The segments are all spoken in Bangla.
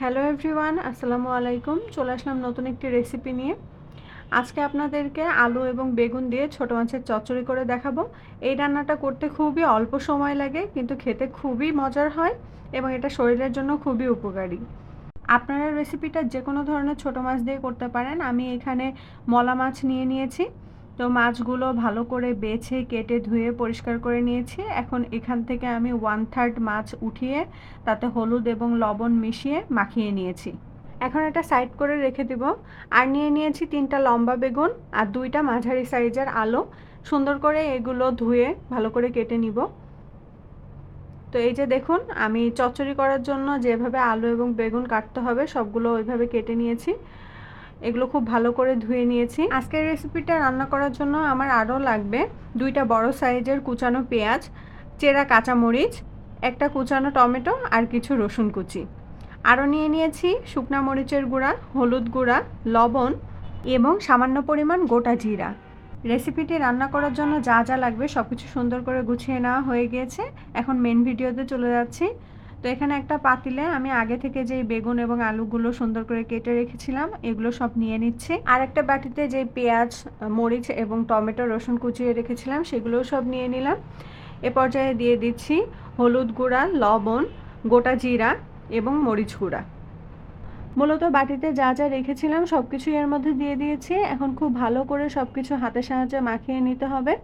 হ্যালো এভরিওয়ান আসসালামু আলাইকুম। চলে আসলাম নতুন একটি রেসিপি নিয়ে। আজকে আপনাদেরকে আলু এবং বেগুন দিয়ে ছোট মাছের চচ্চড়ি করে দেখাবো। এই রান্নাটা করতে খুবই অল্প সময় লাগে, কিন্তু খেতে খুবই মজার হয় এবং এটা শরীরের জন্য খুবই উপকারী। আপনারা রেসিপিটা যে কোনো ধরনের ছোট মাছ দিয়ে করতে পারেন। আমি এখানে মলা মাছ নিয়ে নিয়েছি। তো মাছগুলো ভালো করে বেছে, কেটে, ধুয়ে, পরিষ্কার করে নিয়েছি। এখন এখান থেকে আমি ওয়ান থার্ড মাছ উঠিয়ে, তাতে হলুদ এবং লবণ মিশিয়ে মাখিয়ে নিয়েছি। এখন এটা সাইড করে রেখে দেব। আর নিয়ে নিয়েছি তিনটা লম্বা বেগুন আর দুইটা মাঝারি সাইজের আলো। সুন্দর করে এগুলো ধুয়ে ভালো করে কেটে নিব। তো এই যে দেখুন, আমি চচ্চড়ি করার জন্য যেভাবে আলু এবং বেগুন কাটতে হবে, সবগুলো ওইভাবে কেটে নিয়েছি। এগুলো খুব ভালো করে ধুয়ে নিয়েছি। আজকের রেসিপিটা রান্না করার জন্য আমার আরও লাগবে দুইটা বড় সাইজের কুচানো পেঁয়াজ, চেরা কাঁচামরিচ, একটা কুচানো টমেটো আর কিছু রসুন কুচি। আরও নিয়ে নিয়েছি শুকনা মরিচের গুঁড়া, হলুদ গুঁড়া, লবণ এবং সামান্য পরিমাণ গোটা জিরা। রেসিপিটি রান্না করার জন্য যা যা লাগবে সব কিছু সুন্দর করে গুছিয়ে নেওয়া হয়ে গিয়েছে। এখন মেন ভিডিওতে চলে যাচ্ছি। তো এখানে একটা পাতিলে আমি আগে থেকে যেই বেগুন এবং আলুগুলো সুন্দর করে কেটে রেখেছিলাম, এগুলো সব নিয়ে নিচ্ছি। আর একটা বাটিতে যেই পেঁয়াজ, মরিচ এবং টমেটো, রসুন কুচিয়ে রেখেছিলাম, সেগুলোও সব নিয়ে নিলাম। এ পর্যায়ে দিয়ে দিচ্ছি হলুদ গুঁড়া, লবণ, গোটা জিরা এবং মরিচ গুঁড়া। মূলত বাটিতে যা যা রেখেছিলাম সব কিছুই এর মধ্যে দিয়ে দিয়েছি। এখন খুব ভালো করে সব কিছু হাতের সাহায্যে মাখিয়ে নিতে হবে।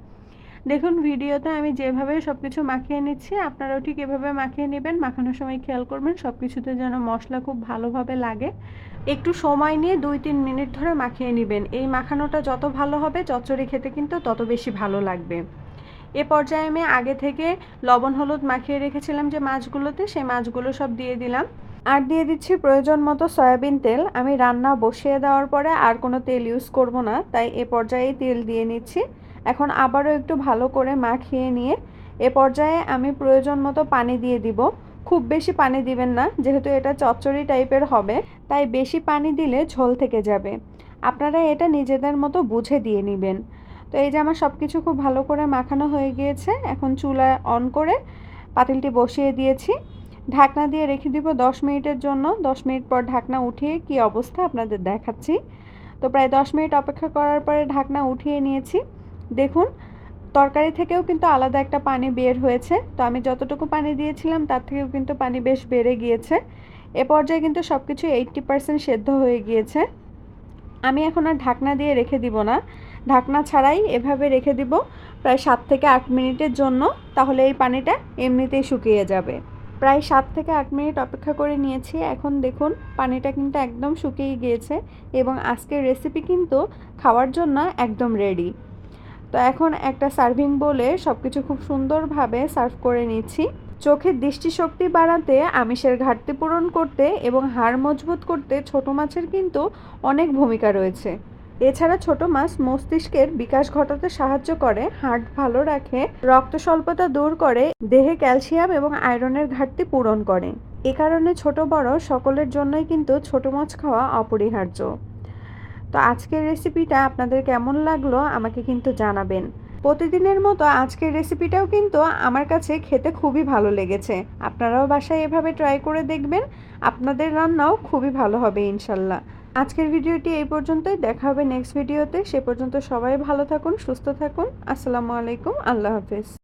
দেখুন, ভিডিওতে আমি যেভাবে সব কিছু মাখিয়ে নিচ্ছি, আপনারাও ঠিক এভাবে মাখিয়ে নেবেন, মাখানোর সময় খেয়াল করবেন সব কিছুতে যেন মশলা খুব ভালোভাবে লাগে। একটু সময় নিয়ে দুই তিন মিনিট ধরে মাখিয়ে নেবেন। এই মাখানোটা যত ভালো হবে, চচ্চড়ি খেতে কিন্তু তত বেশি ভালো লাগবে। এ পর্যায়ে আমি আগে থেকে লবণ, হলুদ মাখিয়ে রেখেছিলাম যে মাছগুলোতে, সেই মাছগুলো সব দিয়ে দিলাম। আর দিয়ে দিচ্ছি প্রয়োজন মতো সয়াবিন তেল। আমি রান্না বসিয়ে দেওয়ার পরে আর কোনো তেল ইউজ করব না, তাই এ পর্যায়ে তেল দিয়ে নিচ্ছি। এখন আবারও একটু ভালো করে মাখিয়ে নিয়ে এ পর্যায়ে আমি প্রয়োজন মতো পানি দিয়ে দিব। খুব বেশি পানি দিবেন না, যেহেতু এটা চচ্চড়ি টাইপের হবে, তাই বেশি পানি দিলে ঝোল থেকে যাবে। আপনারা এটা নিজেদের মতো বুঝে দিয়ে নেবেন। তো এই যে আমার সব কিছু খুব ভালো করে মাখানো হয়ে গিয়েছে, এখন চুলা অন করে পাতিলটি বসিয়ে দিয়েছি। ঢাকনা দিয়ে রেখে দিব দশ মিনিটের জন্য। দশ মিনিট পর ঢাকনা উঠিয়ে কি অবস্থা আপনাদের দেখাচ্ছি। তো প্রায় দশ মিনিট অপেক্ষা করার পরে ঢাকনা উঠিয়ে নিয়েছি। দেখুন, তরকারি থেকেও কিন্তু আলাদা একটা পানি বের হয়েছে। তো আমি যতটুকু পানি দিয়েছিলাম, তার থেকেও কিন্তু পানি বেশ বেড়ে গিয়েছে। এ পর্যায়ে কিন্তু সব কিছু এইট্টি পারসেন্ট সেদ্ধ হয়ে গিয়েছে। আমি এখন আর ঢাকনা দিয়ে রেখে দিব না। ঢাকনা ছাড়াই এভাবে রেখে দিব প্রায় সাত থেকে আট মিনিটের জন্য, তাহলে এই পানিটা এমনিতেই শুকিয়ে যাবে। প্রায় সাত থেকে আট মিনিট অপেক্ষা করে নিয়েছি। এখন দেখুন, পানিটা কিন্তু একদম শুকিয়ে গিয়েছে এবং আজকের রেসিপি কিন্তু খাওয়ার জন্য একদম রেডি তো এখন একটা সার্ভিং বলে সব কিছু খুব সুন্দরভাবে সার্ভ করে নিচ্ছি। চোখের দৃষ্টিশক্তি বাড়াতে, আমিষের ঘাটতি পূরণ করতে এবং হাড় মজবুত করতে ছোট মাছের কিন্তু অনেক ভূমিকা রয়েছে। এছাড়া ছোট মাছ মস্তিষ্কের বিকাশ ঘটাতে সাহায্য করে হার্ট ভালো রাখে, রক্ত স্বল্পতা দূর করে, দেহে ক্যালসিয়াম এবং আয়রনের ঘাটতি পূরণ করে। এ কারণে ছোট বড় সকলের জন্যই কিন্তু ছোট মাছ খাওয়া অপরিহার্য। তো আজকের রেসিপিটা আপনাদের কেমন লাগল আমাকে কিন্তু জানাবেন। প্রতিদিনের মতো আজকের রেসিপিটাও কিন্তু আমার কাছে খেতে খুবই ভালো লেগেছে। আপনারাও বাসায় এভাবে ট্রাই করে দেখবেন, আপনাদের রান্নাও খুবই ভালো হবে ইনশাল্লাহ। আজকের ভিডিওটি এই পর্যন্তই, দেখা হবে নেক্সট ভিডিওতে সে পর্যন্ত সবাই ভালো থাকুন, সুস্থ থাকুন। আসসালামু আলাইকুম, আল্লাহ হাফেজ।